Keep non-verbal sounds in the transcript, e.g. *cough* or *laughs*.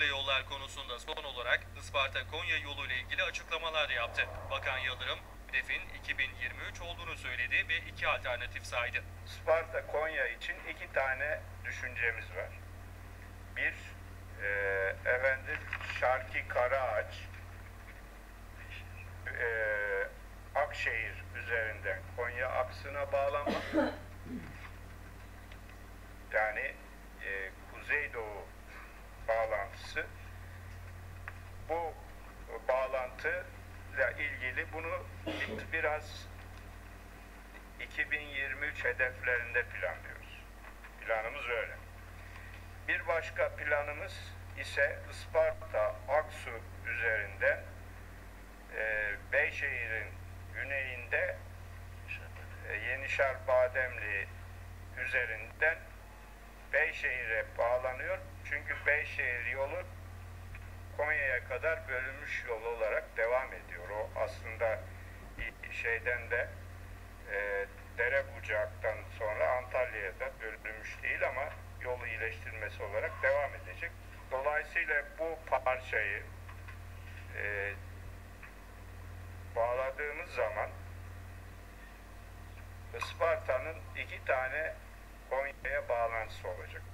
ve yollar konusunda son olarak Isparta-Konya yolu ile ilgili açıklamalar yaptı. Bakan Yıldırım, hedefin 2023 olduğunu söyledi ve iki alternatif saydı. Sparta Konya için iki tane düşüncemiz var. Bir, e, efendim Şarki Karaağaç, e, Akşehir üzerinden Konya aksına bağlanmak. *laughs* yani e, Kuzeydoğu bağlantısı. Bu bağlantıyla ilgili bunu biraz 2023 hedeflerinde planlıyoruz. Planımız öyle. Bir başka planımız ise Isparta, Aksu üzerinden e, Beyşehir'in güneyinde e, Yenişar Bademli üzerinden Beyşehir'e bağlanıyor. Çünkü Beyşehir yolu kadar bölünmüş yol olarak devam ediyor. O aslında şeyden de e, dere bucaktan sonra Antalya'ya da bölünmüş değil ama yolu iyileştirmesi olarak devam edecek. Dolayısıyla bu parçayı e, bağladığımız zaman Isparta'nın iki tane Konya'ya bağlantısı olacak.